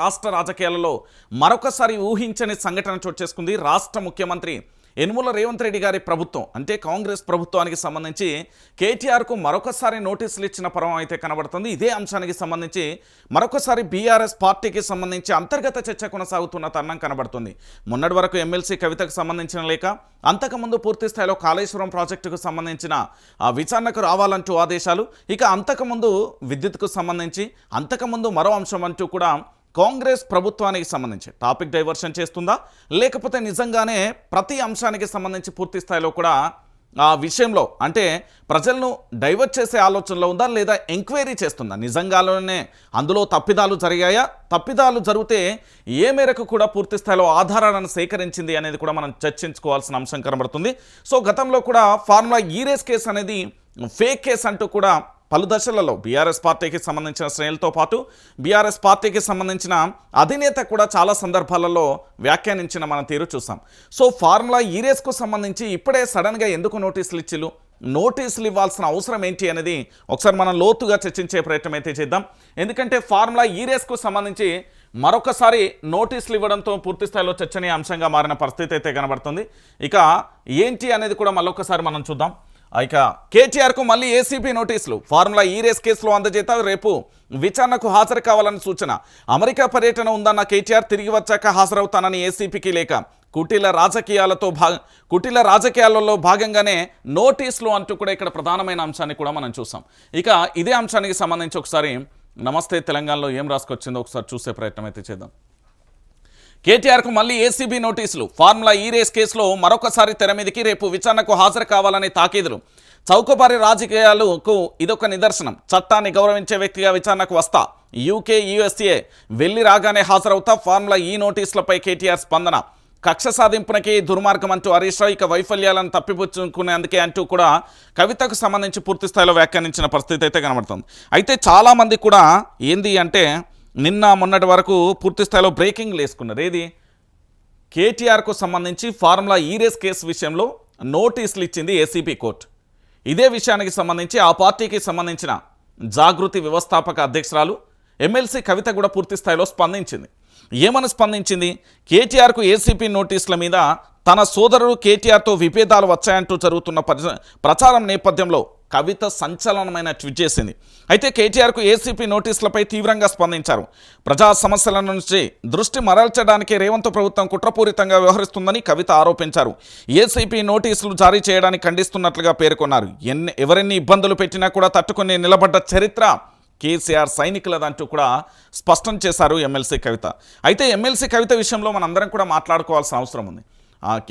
రాష్ట్ర రాజకీయాలలో మరొకసారి ఊహించని సంఘటన చోటు చేసుకుంది. రాష్ట్ర ముఖ్యమంత్రి యనుమల రేవంత్ రెడ్డి గారి ప్రభుత్వం అంటే కాంగ్రెస్ ప్రభుత్వానికి సంబంధించి కేటీఆర్కు మరొకసారి నోటీసులు ఇచ్చిన పరం అయితే కనబడుతుంది. ఇదే అంశానికి సంబంధించి మరొకసారి బీఆర్ఎస్ పార్టీకి సంబంధించి అంతర్గత చర్చ కొనసాగుతున్న తరుణం కనబడుతుంది. మొన్నటి వరకు ఎమ్మెల్సీ కవితకు సంబంధించిన లేక అంతకుముందు పూర్తి స్థాయిలో కాళేశ్వరం ప్రాజెక్టుకు సంబంధించిన ఆ విచారణకు రావాలంటూ ఆదేశాలు ఇక అంతకుముందు విద్యుత్కు సంబంధించి అంతకుముందు మరో అంశం అంటూ కూడా కాంగ్రెస్ ప్రభుత్వానికి సంబంధించి. టాపిక్ డైవర్షన్ చేస్తుందా? లేకపోతే నిజంగానే ప్రతి అంశానికి సంబంధించి పూర్తి స్థాయిలో కూడా ఆ విషయంలో అంటే ప్రజలను డైవర్ట్ చేసే ఆలోచనలో ఉందా? లేదా ఎంక్వైరీ చేస్తుందా? నిజంగానే అందులో తప్పిదాలు జరిగాయా? తప్పిదాలు జరిగితే ఏ మేరకు కూడా పూర్తి స్థాయిలో ఆధారాలను సేకరించింది అనేది కూడా మనం చర్చించుకోవాల్సిన అంశం కనబడుతుంది. సో గతంలో కూడా ఫార్ములా ఈ రేస్ కేసు అనేది ఫేక్ కేసు అంటూ కూడా పలు దశలలో బీఆర్ఎస్ పార్టీకి సంబంధించిన శ్రేణులతో పాటు బీఆర్ఎస్ పార్టీకి సంబంధించిన అధినేత కూడా చాలా సందర్భాలలో వ్యాఖ్యానించిన మన తీరు చూసాం. సో ఫార్ములా ఈ రేస్కు సంబంధించి ఇప్పుడే సడన్గా ఎందుకు నోటీసులు ఇచ్చిలు నోటీసులు ఇవ్వాల్సిన అవసరం ఏంటి అనేది ఒకసారి మనం లోతుగా చర్చించే ప్రయత్నం అయితే చేద్దాం. ఎందుకంటే ఫార్ములా ఈ రేస్కు సంబంధించి మరొకసారి నోటీసులు ఇవ్వడంతో పూర్తి స్థాయిలో చర్చనీయ అంశంగా మారిన పరిస్థితి అయితే కనబడుతుంది. ఇక ఏంటి అనేది కూడా మరొకసారి మనం చూద్దాం. ఇక కేటీఆర్కు మళ్ళీ ఏసీబీ నోటీసులు. ఫార్ములా ఈ రేస్ కేసులో అందజేత రేపు విచారణకు హాజరు కావాలని సూచన. అమెరికా పర్యటన ఉందన్న కేటీఆర్ తిరిగి వచ్చాక హాజరవుతానని ఏసీపీకి లేక కుటీల రాజకీయాలతో భాగ కుటీల రాజకీయాలలో భాగంగానే నోటీసులు అంటూ కూడా ఇక్కడ ప్రధానమైన అంశాన్ని కూడా మనం చూసాం. ఇక ఇదే అంశానికి సంబంధించి ఒకసారి నమస్తే తెలంగాణలో ఏం రాసుకొచ్చిందో ఒకసారి చూసే ప్రయత్నం అయితే చేద్దాం. కేటీఆర్కు మళ్ళీ ఏసీబీ నోటీసులు. ఫార్ములా ఈ రేస్ కేసులో మరొకసారి తెర మీదకి రేపు విచారణకు హాజరు కావాలని తాకీదులు. చౌకబారి రాజకీయాలకు ఇదొక నిదర్శనం. చట్టాన్ని గౌరవించే వ్యక్తిగా విచారణకు వస్తా. యూకే యూఎస్ఏ వెళ్ళి రాగానే హాజరవుతా. ఫార్ములా ఈ నోటీసులపై కేటీఆర్ స్పందన. కక్ష సాధింపునకి దుర్మార్గం అంటూ హరీష్ రావు ఇక వైఫల్యాలను తప్పిపుచ్చుకునేందుకే అంటూ కూడా కవితకు సంబంధించి పూర్తి స్థాయిలో వ్యాఖ్యానించిన పరిస్థితి అయితే కనబడుతుంది. అయితే చాలామంది కూడా ఏంది అంటే నిన్న మొన్నటి వరకు పూర్తి స్థాయిలో బ్రేకింగ్ వేసుకున్నారు ఏది? కేటీఆర్కు సంబంధించి ఫార్ములా ఈరేస్ కేసు విషయంలో నోటీసులు ఇచ్చింది ఏసీపీ కోర్టు. ఇదే విషయానికి సంబంధించి ఆ పార్టీకి సంబంధించిన జాగృతి వ్యవస్థాపక అధ్యక్షురాలు ఎమ్మెల్సీ కవిత కూడా పూర్తి స్థాయిలో స్పందించింది. ఏమని స్పందించింది? కేటీఆర్కు ఏసీపీ నోటీసుల మీద తన సోదరుడు కేటీఆర్తో విభేదాలు వచ్చాయంటూ జరుగుతున్న ప్రచారం నేపథ్యంలో కవిత సంచలనమైన ట్వీట్ చేసింది. అయితే కేటీఆర్కు ఏసీపీ నోటీసులపై తీవ్రంగా స్పందించారు. ప్రజా సమస్యల నుంచి దృష్టి మరల్చడానికి రేవంత్ ప్రభుత్వం కుట్రపూరితంగా వ్యవహరిస్తుందని కవిత ఆరోపించారు. ఏసీపీ నోటీసులు జారీ చేయడానికి ఖండిస్తున్నట్లుగా పేర్కొన్నారు. ఎన్ని ఎవరెన్ని ఇబ్బందులు పెట్టినా కూడా తట్టుకుని నిలబడ్డ చరిత్ర కేసీఆర్ సైనికులదంటూ కూడా స్పష్టం చేశారు ఎమ్మెల్సీ కవిత. అయితే ఎమ్మెల్సీ కవిత విషయంలో మనందరం కూడా మాట్లాడుకోవాల్సిన అవసరం ఉంది.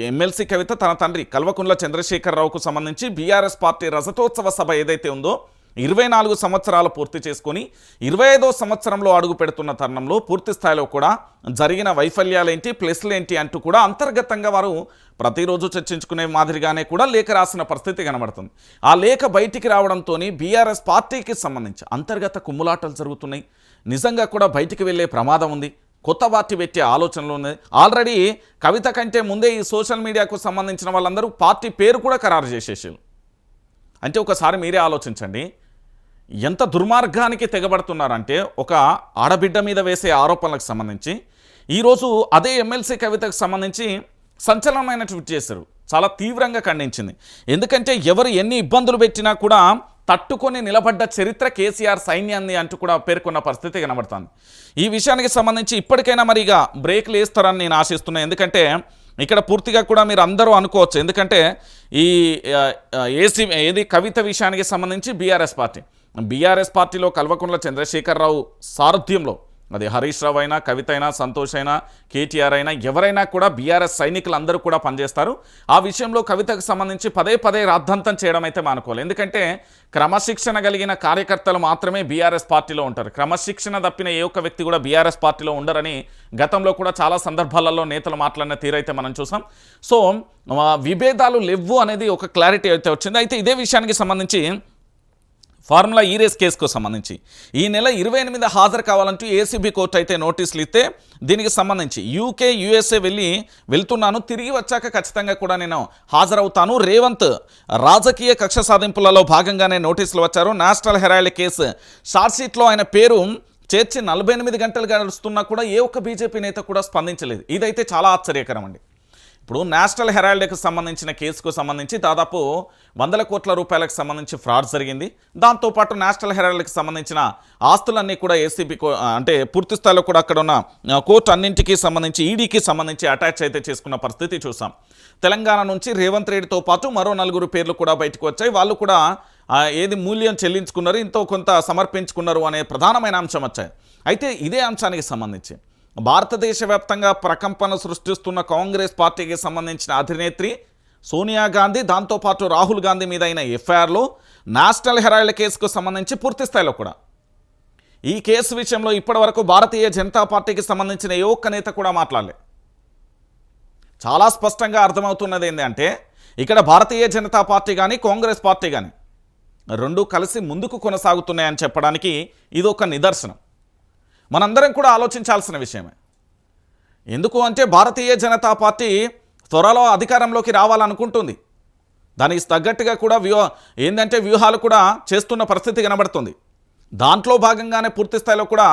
ఎమ్మెల్సీ కవిత తన తండ్రి కల్వకుంట్ల చంద్రశేఖరరావుకు సంబంధించి బీఆర్ఎస్ పార్టీ రజతోత్సవ సభ ఏదైతే ఉందో ఇరవై నాలుగు సంవత్సరాలు పూర్తి చేసుకొని ఇరవై ఐదో సంవత్సరంలో అడుగు పెడుతున్న తరుణంలో పూర్తి స్థాయిలో కూడా జరిగిన వైఫల్యాలేంటి ప్లస్లేంటి అంటూ కూడా అంతర్గతంగా వారు ప్రతిరోజు చర్చించుకునే మాదిరిగానే కూడా లేఖ రాసిన పరిస్థితి కనబడుతుంది. ఆ లేఖ బయటికి రావడంతో బీఆర్ఎస్ పార్టీకి సంబంధించి అంతర్గత కుమ్ములాటలు జరుగుతున్నాయి. నిజంగా కూడా బయటికి వెళ్ళే ప్రమాదం ఉంది. కొత్త పార్టీ పెట్టే ఆలోచనలు ఉన్నాయి ఆల్రెడీ కవిత కంటే ముందే ఈ సోషల్ మీడియాకు సంబంధించిన వాళ్ళందరూ పార్టీ పేరు కూడా ఖరారు చేసేసారు. అంటే ఒకసారి మీరే ఆలోచించండి. ఎంత దుర్మార్గానికి తెగబడుతున్నారంటే ఒక ఆడబిడ్డ మీద వేసే ఆరోపణలకు సంబంధించి ఈరోజు అదే ఎమ్మెల్సీ కవితకు సంబంధించి సంచలనమైన ట్వీట్ చేశారు. చాలా తీవ్రంగా ఖండించింది. ఎందుకంటే ఎవరు ఎన్ని ఇబ్బందులు పెట్టినా కూడా తట్టుకొని నిలబడ్డ చరిత్ర కేసీఆర్ సైన్యాన్ని అంటూ కూడా పేర్కొన్న పరిస్థితి కనబడుతుంది. ఈ విషయానికి సంబంధించి ఇప్పటికైనా మరి ఇక బ్రేక్లు వేస్తారని నేను ఆశిస్తున్నాను ఎందుకంటే ఇక్కడ పూర్తిగా కూడా మీరు అందరూ అనుకోవచ్చు. ఎందుకంటే ఈ ఏసీ ఏది కవిత విషయానికి సంబంధించి బీఆర్ఎస్ పార్టీ. బీఆర్ఎస్ పార్టీలో కల్వకుంట్ల చంద్రశేఖరరావు సారథ్యంలో అది హరీష్ రావు అయినా కవిత అయినా సంతోష్ అయినా కేటీఆర్ అయినా ఎవరైనా కూడా బీఆర్ఎస్ సైనికులు అందరూ కూడా పనిచేస్తారు. ఆ విషయంలో కవితకు సంబంధించి పదే పదే రాద్ధాంతం చేయడం అయితే మానుకోవాలి. ఎందుకంటే క్రమశిక్షణ కలిగిన కార్యకర్తలు మాత్రమే బీఆర్ఎస్ పార్టీలో ఉంటారు. క్రమశిక్షణ తప్పిన ఏ ఒక్క వ్యక్తి కూడా బీఆర్ఎస్ పార్టీలో ఉండరని గతంలో కూడా చాలా సందర్భాలలో నేతలు మాట్లాడిన తీరైతే మనం చూసాం. సో విభేదాలు లేవు అనేది ఒక క్లారిటీ అయితే వచ్చింది. అయితే ఇదే విషయానికి సంబంధించి ఫార్ములా ఈ రేస్ కేసుకు సంబంధించి. ఈ నెల ఇరవై ఎనిమిది హాజరు కావాలంటూ ఏసీబీ కోర్టు అయితే నోటీసులు ఇస్తే దీనికి సంబంధించి యూకే యూఎస్ఏ వెళ్ళి వెళ్తున్నాను తిరిగి వచ్చాక ఖచ్చితంగా కూడా నేను హాజరవుతాను. రేవంత్ రాజకీయ కక్ష సాధింపులలో భాగంగానే నోటీసులు వచ్చారు. నేషనల్ హెరాయిల్ కేసు షార్ట్షీట్లో ఆయన పేరు చేర్చి నలభై ఎనిమిది గంటలు గడుస్తున్నా కూడా ఏ ఒక్క బీజేపీ నేత కూడా స్పందించలేదు. ఇదైతే చాలా ఆశ్చర్యకరం అండి. ఇప్పుడు నేషనల్ హెరాల్డ్కి సంబంధించిన కేసుకు సంబంధించి దాదాపు వందల కోట్ల రూపాయలకు సంబంధించి ఫ్రాడ్ జరిగింది. దాంతోపాటు నేషనల్ హెరాల్డ్కి సంబంధించిన ఆస్తులన్నీ కూడా ఏసీబీ అంటే పూర్తి స్థాయిలో కూడా అక్కడ ఉన్న కోర్టు అన్నింటికి సంబంధించి ఈడీకి సంబంధించి అటాచ్ అయితే చేసుకున్న పరిస్థితి చూసాం. తెలంగాణ నుంచి రేవంత్ రెడ్డితో పాటు మరో నలుగురు పేర్లు కూడా బయటకు వచ్చాయి. వాళ్ళు కూడా ఏది మూల్యం చెల్లించుకున్నారు ఇంతో కొంత సమర్పించుకున్నారు అనే ప్రధానమైన అంశం వచ్చాయి. అయితే ఇదే అంశానికి సంబంధించి భారతదేశ వ్యాప్తంగా ప్రకంపన సృష్టిస్తున్న కాంగ్రెస్ పార్టీకి సంబంధించిన అధినేత్రి సోనియా గాంధీ దాంతోపాటు రాహుల్ గాంధీ మీద అయిన ఎఫ్ఐఆర్లో నేషనల్ హెరాయిల్ కేసుకు సంబంధించి పూర్తి స్థాయిలో కూడా. ఈ కేసు విషయంలో ఇప్పటివరకు భారతీయ జనతా పార్టీకి సంబంధించిన ఏ ఒక్క నేత కూడా మాట్లాడలే. చాలా స్పష్టంగా అర్థమవుతున్నది ఏంటంటే ఇక్కడ భారతీయ జనతా పార్టీ కానీ కాంగ్రెస్ పార్టీ కానీ రెండు కలిసి ముందుకు కొనసాగుతున్నాయని చెప్పడానికి ఇది ఒక నిదర్శనం. మనందరం కూడా ఆలోచించాల్సిన విషయమే. ఎందుకు అంటే భారతీయ జనతా పార్టీ త్వరలో అధికారంలోకి రావాలనుకుంటుంది. దానికి తగ్గట్టుగా కూడా వ్యూహ ఏంటంటే వ్యూహాలు కూడా చేస్తున్న పరిస్థితి కనబడుతుంది. దాంట్లో భాగంగానే పూర్తి స్థాయిలో కూడా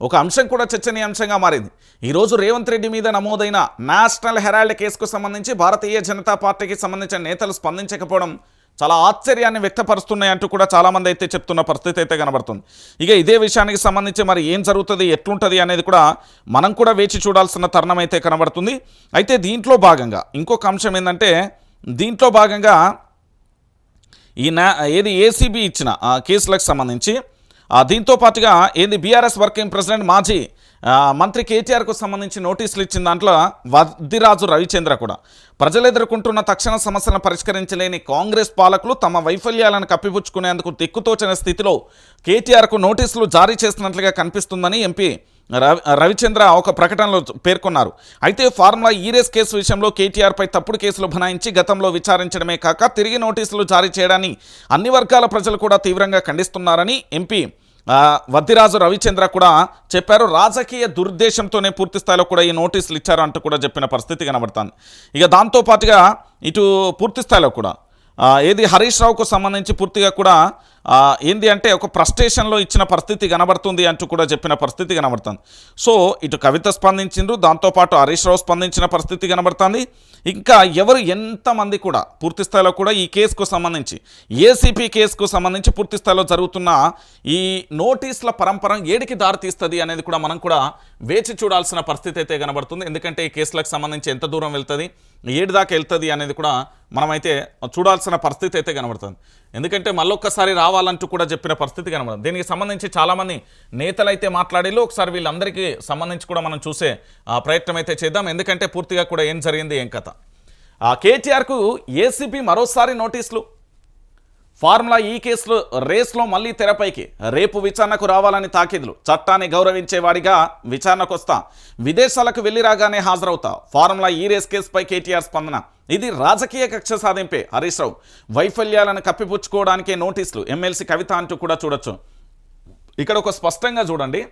ఒక అంశం కూడా చర్చనీయాంశంగా మారింది. ఈరోజు రేవంత్ రెడ్డి మీద నమోదైన నేషనల్ హెరాల్డ్ కేసుకు సంబంధించి భారతీయ జనతా పార్టీకి సంబంధించిన నేతలు స్పందించకపోవడం చాలా ఆశ్చర్యాన్ని వ్యక్తపరుస్తున్నాయంటూ కూడా చాలామంది అయితే చెప్తున్న పరిస్థితి అయితే కనబడుతుంది. ఇక ఇదే విషయానికి సంబంధించి మరి ఏం జరుగుతుంది ఎట్లుంటుంది అనేది కూడా మనం కూడా వేచి చూడాల్సిన తరుణం అయితే కనబడుతుంది. అయితే దీంట్లో భాగంగా ఇంకొక అంశం ఏంటంటే దీంట్లో భాగంగా ఈ నా ఏది ఏసీబీ ఇచ్చిన కేసులకు సంబంధించి దీంతో పాటుగా ఏంది బీఆర్ఎస్ వర్కింగ్ ప్రెసిడెంట్ మాజీ మంత్రి కేటీఆర్కు సంబంధించి నోటీసులు ఇచ్చిన దాంట్లో వద్దిరాజు రవిచంద్ర కూడా. ప్రజలు ఎదుర్కొంటున్న తక్షణ సమస్యలను పరిష్కరించలేని కాంగ్రెస్ పాలకులు తమ వైఫల్యాలను కప్పిపుచ్చుకునేందుకు దిక్కుతోచిన స్థితిలో కేటీఆర్కు నోటీసులు జారీ చేస్తున్నట్లుగా కనిపిస్తుందని ఎంపీ రవి రవిచంద్ర ఒక ప్రకటనలో పేర్కొన్నారు. అయితే ఫార్ములా ఈరేస్ కేసు విషయంలో కేటీఆర్పై తప్పుడు కేసులు బనాయించి గతంలో విచారించడమే కాక తిరిగి నోటీసులు జారీ చేయడాన్ని అన్ని వర్గాల ప్రజలు కూడా తీవ్రంగా ఖండిస్తున్నారని ఎంపీ వద్దిరాజు రవిచంద్ర కూడా చెప్పారు రాజకీయ దుర్దేశంతోనే పూర్తి స్థాయిలో కూడా ఈ నోటీసులు ఇచ్చారంటూ కూడా చెప్పిన పరిస్థితి కనబడుతుంది. ఇక దాంతోపాటుగా ఇటు పూర్తి స్థాయిలో కూడా ఏది హరీష్ రావుకు సంబంధించి పూర్తిగా కూడా ఏంది అంటే ఒక ప్రస్టేషన్లో ఇచ్చిన పరిస్థితి కనబడుతుంది అంటూ కూడా చెప్పిన పరిస్థితి కనబడుతుంది. సో ఇటు కవిత స్పందించిండ్రు దాంతోపాటు హరీష్ రావు స్పందించిన పరిస్థితి కనబడుతుంది. ఇంకా ఎవరు ఎంతమంది కూడా పూర్తి స్థాయిలో కూడా ఈ కేసుకు సంబంధించి ఏసీపీ కేసుకు సంబంధించి పూర్తి స్థాయిలో జరుగుతున్న ఈ నోటీసుల పరంపర ఏడికి దారితీస్తుంది అనేది కూడా మనం కూడా వేచి చూడాల్సిన పరిస్థితి అయితే కనబడుతుంది. ఎందుకంటే ఈ కేసులకు సంబంధించి ఎంత దూరం వెళ్తుంది ఏడు దాకా వెళ్తుంది అనేది కూడా మనమైతే చూడాల్సిన పరిస్థితి అయితే కనబడుతుంది. ఎందుకంటే మళ్ళొక్కసారి రావాలంటూ కూడా చెప్పిన పరిస్థితి కనబడదు. దీనికి సంబంధించి చాలామంది నేతలు అయితే మాట్లాడేలు ఒకసారి వీళ్ళందరికీ సంబంధించి కూడా మనం చూసే ఆ, ప్రయత్నం అయితే చేద్దాం. ఎందుకంటే పూర్తిగా కూడా ఏం జరిగింది ఏం కథ. ఆ కేటీఆర్కు ఏసీపీ మరోసారి నోటీసులు. ఫార్ములా ఈ కేసులో రేస్లో మళ్ళీ తెరపైకి. రేపు విచారణకు రావాలని తాకిదులు. చట్టాన్ని గౌరవించేవాడిగా విచారణకు వస్తా విదేశాలకు వెళ్ళి రాగానే హాజరవుతా. ఫార్ములా ఈ రేస్ కేసుపై కేటీఆర్ స్పందన. ఇది రాజకీయ కక్ష సాధింపే హరీష్ రావు. వైఫల్యాలను కప్పిపుచ్చుకోవడానికే నోటీసులు. ఎమ్మెల్సీ కవిత అంటూ కూడా చూడొచ్చు. ఇక్కడ ఒక స్పష్టంగా చూడండి.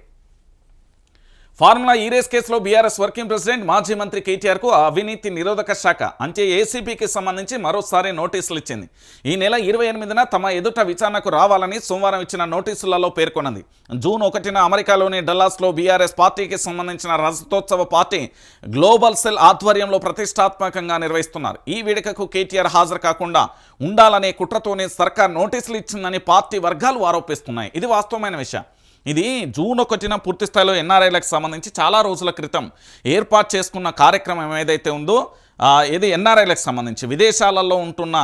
ఫార్ములా ఈ రేస్ కేసులో బీఆర్ఎస్ వర్కింగ్ ప్రెసిడెంట్ మాజీ మంత్రి కేటీఆర్కు అవినీతి నిరోధక శాఖ. అంటే ఏసీబీకి సంబంధించి మరోసారి నోటీసులు ఇచ్చింది. ఈ నెల ఇరవై ఎనిమిదిన తమ ఎదుట విచారణకు రావాలని సోమవారం ఇచ్చిన నోటీసులలో పేర్కొన్నది. జూన్ ఒకటిన అమెరికాలోని డల్లాస్లో బీఆర్ఎస్ పార్టీకి సంబంధించిన రజతోత్సవ పార్టీ గ్లోబల్ సెల్ ఆధ్వర్యంలో ప్రతిష్టాత్మకంగా నిర్వహిస్తున్నారు. ఈ వేడుకకు కేటీఆర్ హాజరు కాకుండా ఉండాలనే కుట్రతోనే సర్కార్ నోటీసులు ఇచ్చిందని పార్టీ వర్గాలు ఆరోపిస్తున్నాయి. ఇది వాస్తవమైన విషయం. ఇది జూన్ ఒకటిన పూర్తి స్థాయిలో ఎన్ఆర్ఐలకు సంబంధించి చాలా రోజుల క్రితం ఏర్పాటు చేసుకున్న కార్యక్రమం ఏదైతే ఉందో ఇది ఎన్ఆర్ఐలకు సంబంధించి. విదేశాలలో ఉంటున్న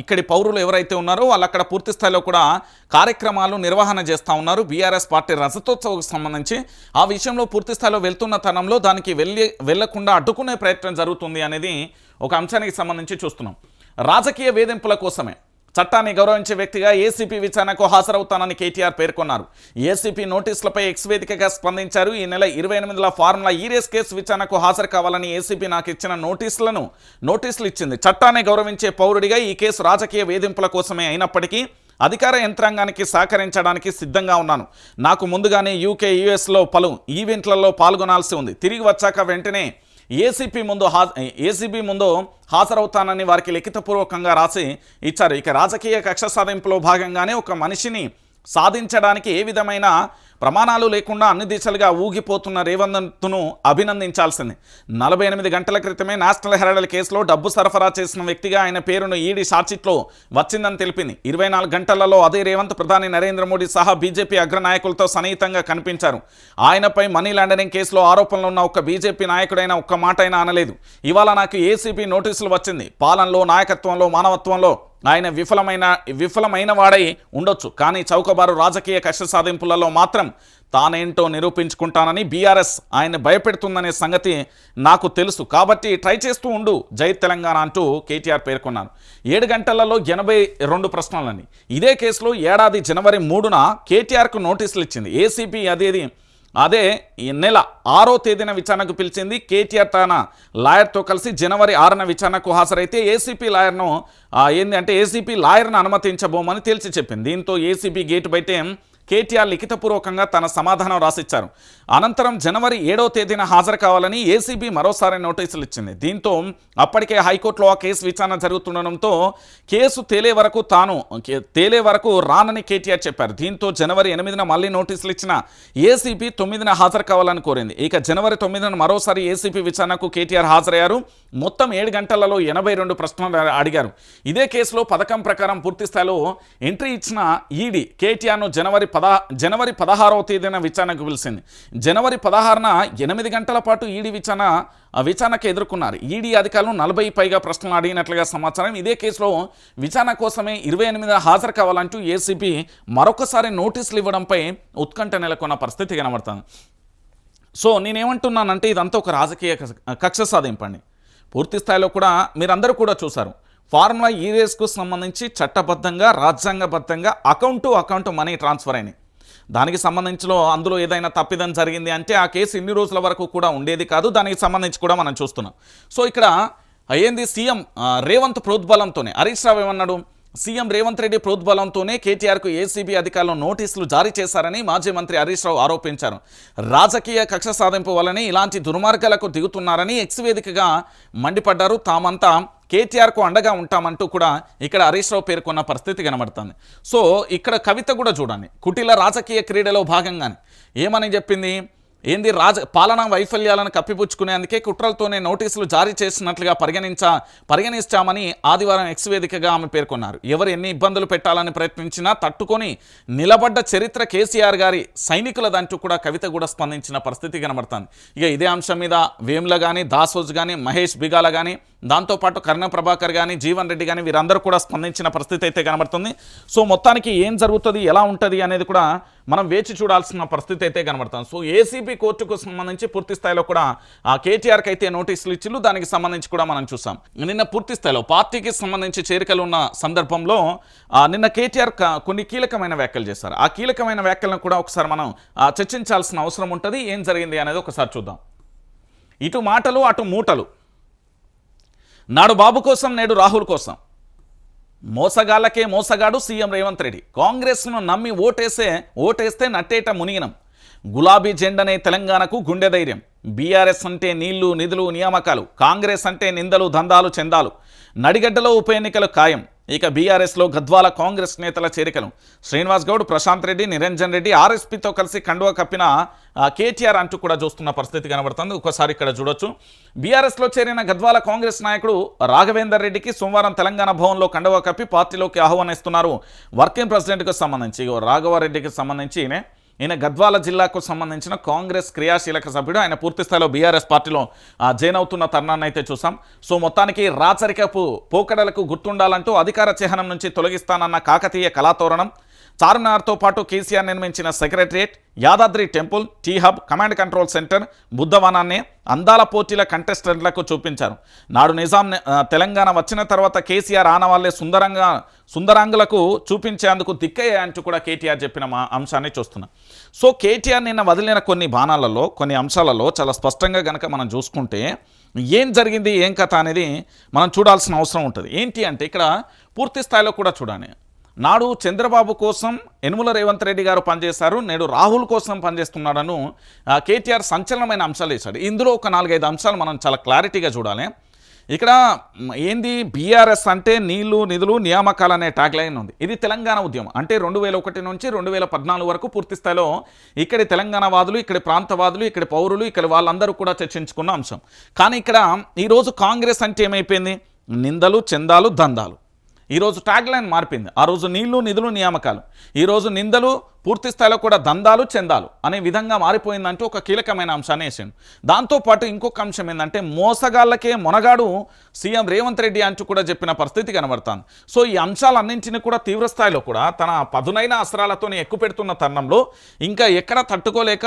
ఇక్కడి పౌరులు ఎవరైతే ఉన్నారో వాళ్ళు అక్కడ పూర్తి స్థాయిలో కూడా కార్యక్రమాలు నిర్వహణ చేస్తూ ఉన్నారు. బీఆర్ఎస్ పార్టీ రజతోత్సవకు సంబంధించి. ఆ విషయంలో పూర్తి స్థాయిలో వెళ్తున్న తనంలో దానికి వెళ్ళి వెళ్ళకుండా అడ్డుకునే ప్రయత్నం జరుగుతుంది అనేది ఒక అంశానికి సంబంధించి చూస్తున్నాం. రాజకీయ వేధింపుల కోసమే. చట్టాన్ని గౌరవించే వ్యక్తిగా ఏసీపీ విచారణకు హాజరవుతానని కేటీఆర్ పేర్కొన్నారు. ఏసీపీ నోటీసులపై ఎక్స్ వేదికగా స్పందించారు. ఈ నెల ఇరవై ఎనిమిదిలో ఫార్ములా ఈ రేస్ కేసు విచారణకు హాజరు కావాలని ఏసీపీ నాకు ఇచ్చిన నోటీసులను నోటీసులు ఇచ్చింది. చట్టాన్ని గౌరవించే పౌరుడిగా ఈ కేసు రాజకీయ వేధింపుల కోసమే అయినప్పటికీ అధికార యంత్రాంగానికి సహకరించడానికి సిద్ధంగా ఉన్నాను. నాకు ముందుగానే యూకే యుఎస్లో పలు ఈవెంట్లలో పాల్గొనాల్సి ఉంది. తిరిగి వచ్చాక వెంటనే ఏసీపీ ముందు హా ఏసీబీ ముందు హాజరవుతానని వారికి లిఖితపూర్వకంగా రాసి ఇచ్చారు. ఇక రాజకీయ కక్ష సాధింపులో భాగంగానే ఒక మనిషిని సాధించడానికి ఏ విధమైన ప్రమాణాలు లేకుండా అన్ని దిశలుగా ఊగిపోతున్న రేవంత్ను అభినందించాల్సింది. నలభై ఎనిమిది గంటల క్రితమే నేషనల్ హెరాల్డ్ కేసులో డబ్బు సరఫరా చేసిన వ్యక్తిగా ఆయన పేరును ఈడీ షార్ట్షీట్లో వచ్చిందని తెలిపింది. ఇరవై నాలుగు గంటలలో అదే రేవంత్ ప్రధాని నరేంద్ర మోడీ సహా బీజేపీ అగ్రనాయకులతో సన్నిహితంగా కనిపించారు. ఆయనపై మనీ లాండరింగ్ కేసులో ఆరోపణలు ఉన్న ఒక బీజేపీ నాయకుడైన ఒక్క మాట అయినా అనలేదు. ఇవాళ నాకు ఏసీపీ నోటీసులు వచ్చింది. పాలనలో నాయకత్వంలో మానవత్వంలో ఆయన విఫలమైన విఫలమైన వాడై ఉండొచ్చు. కానీ చౌకబారు రాజకీయ కష్ట సాధింపులలో మాత్రం తానేంటో నిరూపించుకుంటానని బీఆర్ఎస్ ఆయన భయపెడుతుందనే సంగతి నాకు తెలుసు. కాబట్టి ట్రై చేస్తూ ఉండు జై తెలంగాణ అంటూ కేటీఆర్ పేర్కొన్నారు. ఏడు గంటలలో ఎనభై రెండు ప్రశ్నలని. ఇదే కేసులో ఏడాది జనవరి మూడున కేటీఆర్కు నోటీసులు ఇచ్చింది. ఏసీపీ అదేది అదే ఈ నెల ఆరో తేదీన విచారణకు పిలిచింది కేటీఆర్ తన లాయర్తో కలిసి జనవరి ఆరున విచారణకు హాజరైతే ఏసీపీ లాయర్ను ఏంటంటే అంటే ఏసీపీ లాయర్ను అనుమతించబోమని తేల్చి చెప్పింది. దీంతో ఏసీపీ గేటు బయటే కేటీఆర్ లిఖితపూర్వకంగా తన సమాధానం రాసిచ్చారు. అనంతరం జనవరి ఏడవ తేదీన హాజరు కావాలని ఏసీబీ మరోసారి నోటీసులు ఇచ్చింది. దీంతో అప్పటికే హైకోర్టులో ఆ కేసు విచారణ జరుగుతుండడంతో కేసు తేలే వరకు తాను కే- తేలే వరకు రానని కేటీఆర్ చెప్పారు. దీంతో జనవరి ఎనిమిదిన మళ్ళీ నోటీసులు ఇచ్చిన ఏసీబీ తొమ్మిదిన హాజరు కావాలని కోరింది. ఇక జనవరి తొమ్మిదిన మరోసారి ఏసీబీ విచారణకు కేటీఆర్ హాజరయ్యారు. మొత్తం ఏడు గంటలలో ఎనభై రెండు ప్రశ్నలు అడిగారు. ఇదే కేసులో పథకం ప్రకారం పూర్తి స్థాయిలో ఎంట్రీ ఇచ్చిన ఈడీ కేటీఆర్ను జనవరి పదా జనవరి పదహారవ తేదీన విచారణకు పిలిచింది. జనవరి పదహారున ఎనిమిది గంటల పాటు ఈడీ విచారణ విచారణకు ఎదుర్కొన్నారు. ఈడీ అధికారులు నలభై పైగా ప్రశ్నలు అడిగినట్లుగా సమాచారం. ఇదే కేసులో విచారణ కోసమే ఇరవై ఎనిమిది హాజరు కావాలంటూ ఏసీబీ మరొకసారి నోటీసులు ఇవ్వడంపై ఉత్కంఠ నెలకొన్న పరిస్థితి కనబడుతుంది. సో నేనేమంటున్నానంటే ఇదంతా ఒక రాజకీయ కక్ష- కక్ష సాధింపండి. పూర్తి స్థాయిలో కూడా మీరందరూ కూడా చూసారు ఫార్ములా ఈ రేస్కు సంబంధించి చట్టబద్ధంగా రాజ్యాంగబద్ధంగా account to account money transfer అయినాయి. దానికి సంబంధించిన అందులో ఏదైనా తప్పిదం జరిగింది అంటే ఆ కేసు ఇన్ని రోజుల వరకు కూడా ఉండేది కాదు దానికి సంబంధించి కూడా మనం చూస్తున్నాం. సో ఇక్కడ ఏంది? సీఎం రేవంత్ ప్రోద్బలంతోనే. హరీష్ రావు ఏమన్నాడు? సీఎం రేవంత్ రెడ్డి ప్రోద్బలంతోనే కేటీఆర్కు ఏసీబీ అధికారులు నోటీసులు జారీ చేశారని మాజీ మంత్రి హరీష్ రావు ఆరోపించారు. రాజకీయ కక్ష సాధింపు వలనే ఇలాంటి దుర్మార్గాలకు దిగుతున్నారని ఎక్స్ వేదికగా మండిపడ్డారు. తామంతా కేటీఆర్కు అండగా ఉంటామంటూ కూడా ఇక్కడ హరీష్ రావు పేర్కొన్న పరిస్థితి కనబడుతుంది. సో ఇక్కడ కవిత కూడా చూడండి. కుటిల రాజకీయ క్రీడలో భాగంగానే ఏమని చెప్పింది? ఏంది రాజ పాలనా వైఫల్యాలను కప్పిపుచ్చుకునేందుకే కుట్రలతోనే నోటీసులు జారీ చేసినట్లుగా పరిగణించ పరిగణిస్తామని ఆదివారం ఎక్స్ వేదికగా ఆమె పేర్కొన్నారు. ఎవరు ఎన్ని ఇబ్బందులు పెట్టాలని ప్రయత్నించినా తట్టుకొని నిలబడ్డ చరిత్ర కేసీఆర్ గారి సైనికులదంటూ కూడా కవిత కూడా స్పందించిన పరిస్థితి కనబడుతుంది. ఇక ఇదే అంశం మీద వేమ్ల కానీ దాసోజ్ కానీ మహేష్ బిగాల కానీ దాంతోపాటు కర్ణ ప్రభాకర్ కానీ జీవన్ రెడ్డి కానీ వీరందరూ కూడా స్పందించిన పరిస్థితి అయితే కనబడుతుంది. సో మొత్తానికి ఏం జరుగుతుంది ఎలా ఉంటుంది అనేది కూడా మనం వేచి చూడాల్సిన పరిస్థితి అయితే కనబడుతుంది. సో ఏసీబీ కోర్టుకు సంబంధించి పూర్తి స్థాయిలో కూడా ఆ కేటీఆర్కి అయితే నోటీసులు ఇచ్చిళ్ళు. దానికి సంబంధించి కూడా మనం చూసాం. నిన్న పూర్తి స్థాయిలో పార్టీకి సంబంధించి చేరికలు ఉన్న సందర్భంలో నిన్న కేటీఆర్ కొన్ని కీలకమైన వ్యాఖ్యలు చేశారు. ఆ కీలకమైన వ్యాఖ్యలను కూడా ఒకసారి మనం చర్చించాల్సిన అవసరం ఉంటుంది. ఏం జరిగింది అనేది ఒకసారి చూద్దాం. ఇటు మాటలు అటు మూటలు. నాడు బాబు కోసం నేడు రాహుల్ కోసం. మోసగాళ్ళకే మోసగాడు సీఎం రేవంత్ రెడ్డి. కాంగ్రెస్ను నమ్మి ఓటేసే ఓటేస్తే నట్టేట మునిగినం. గులాబీ జెండనే తెలంగాణకు గుండె ధైర్యం. బీఆర్ఎస్ అంటే నీళ్ళు నిధులు నియామకాలు. కాంగ్రెస్ అంటే నిందలు దందాలు చెందాలు. నడిగడ్డలో ఉప ఎన్నికలు ఖాయం. ఇక బీఆర్ఎస్లో గద్వాల కాంగ్రెస్ నేతల చేరికలు. శ్రీనివాస్ గౌడ్ ప్రశాంత్ రెడ్డి నిరంజన్ రెడ్డి ఆర్ఎస్పీతో కలిసి కండువ కప్పిన కేటీఆర్ అంటూ కూడా చూస్తున్న పరిస్థితి కనబడుతుంది. ఒకసారి ఇక్కడ చూడొచ్చు. బీఆర్ఎస్లో చేరిన గద్వాల కాంగ్రెస్ నాయకుడు రాఘవేందర్ రెడ్డికి సోమవారం తెలంగాణ భవన్లో కండువ కప్పి పార్టీలోకి ఆహ్వానిస్తున్నారు. వర్కింగ్ ప్రెసిడెంట్కి సంబంధించి రాఘవారెడ్డికి సంబంధించి ఈయన గద్వాల జిల్లాకు సంబంధించిన కాంగ్రెస్ క్రియాశీలక సభ్యుడు. ఆయన పూర్తిస్థాయిలో బీఆర్ఎస్ పార్టీలో ఆ, జైన్ అవుతున్న తరుణాన్ని అయితే చూసాం. సో మొత్తానికి రాచరికపు పోకడలకు గుర్తుండాలంటూ అధికార చిహ్నం నుంచి తొలగిస్తానన్న కాకతీయ కళాతోరణం. చార్మినార్తో పాటు కేసీఆర్ నిర్మించిన secretariat Yadadri temple T hub command control centre బుద్ధవనాన్ని అందాల పోటీల కంటెస్టెంట్లకు చూపించారు. నాడు నిజాం తెలంగాణ వచ్చిన తర్వాత కేసీఆర్ ఆనవాళ్ళే సుందరంగా సుందరాంగులకు చూపించేందుకు దిక్కయ్యే అంటూ కూడా కేటీఆర్ చెప్పిన మా అంశాన్ని చూస్తున్నాం. సో కేటీఆర్ నిన్న వదిలిన కొన్ని బాణాలలో కొన్ని అంశాలలో చాలా స్పష్టంగా గనక మనం చూసుకుంటే ఏం జరిగింది ఏం కథ అనేది మనం చూడాల్సిన అవసరం ఉంటుంది. ఏంటి అంటే ఇక్కడ పూర్తి స్థాయిలో కూడా చూడాలి. నాడు చంద్రబాబు కోసం యనుమల రేవంత్ రెడ్డి గారు పనిచేశారు నేడు రాహుల్ కోసం పనిచేస్తున్నాడను కేటీఆర్ సంచలనమైన అంశాలు వేశాడు. ఇందులో ఒక నాలుగైదు అంశాలు మనం చాలా క్లారిటీగా చూడాలి. ఇక్కడ ఏంది బీఆర్ఎస్ అంటే నీళ్ళు నిధులు నియామకాలు అనే ట్యాగ్ లైన్ ఉంది. ఇది తెలంగాణ ఉద్యమం. అంటే రెండు వేల ఒకటి నుంచి రెండు వేల పద్నాలుగు వరకు పూర్తి స్థాయిలో ఇక్కడి తెలంగాణ వాదులు ఇక్కడి ప్రాంతవాదులు ఇక్కడి పౌరులు ఇక్కడ వాళ్ళందరూ కూడా చర్చించుకున్న అంశం. కానీ ఇక్కడ ఈరోజు కాంగ్రెస్ అంటే ఏమైపోయింది? నిందలు చందాలు దందాలు. ఈరోజు ట్యాగ్ లైన్ మారిపోయింది. ఆ రోజు నీళ్ళు నిధులు నియామకాలు. ఈరోజు నిందలు పూర్తి స్థాయిలో కూడా దందాలు చెందాలు అనే విధంగా మారిపోయిందంటూ ఒక కీలకమైన అంశాన్ని వేసిండు. దాంతోపాటు ఇంకొక అంశం ఏంటంటే మోసగాళ్ళకే మొనగాడు సీఎం రేవంత్ రెడ్డి అంటూ కూడా చెప్పిన పరిస్థితి కనబడుతుంది. సో ఈ అంశాలన్నింటినీ కూడా తీవ్ర స్థాయిలో కూడా తన పదునైన అస్త్రాలతోనే ఎక్కువ పెడుతున్న తరుణంలో ఇంకా ఎక్కడ తట్టుకోలేక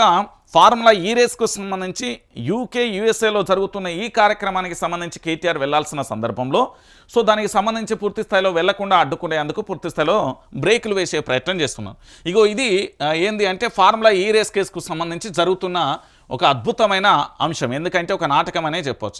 ఫార్ములా ఈ రేస్కు సంబంధించి యూకే యూఎస్ఏలో జరుగుతున్న ఈ కార్యక్రమానికి సంబంధించి కేటీఆర్ వెళ్ళాల్సిన సందర్భంలో సో దానికి సంబంధించి పూర్తి స్థాయిలో వెళ్ళకుండా అడ్డుకునేందుకు పూర్తి స్థాయిలో బ్రేకులు వేసే ప్రయత్నం చేస్తున్నారు ఇగో ఇది ఏంది అంటే ఫార్ములా ఈ రేస్ కేసుకు సంబంధించి జరుగుతున్న ఒక అద్భుతమైన అంశం. ఎందుకంటే ఒక నాటకం అనే చెప్పొచ్చు.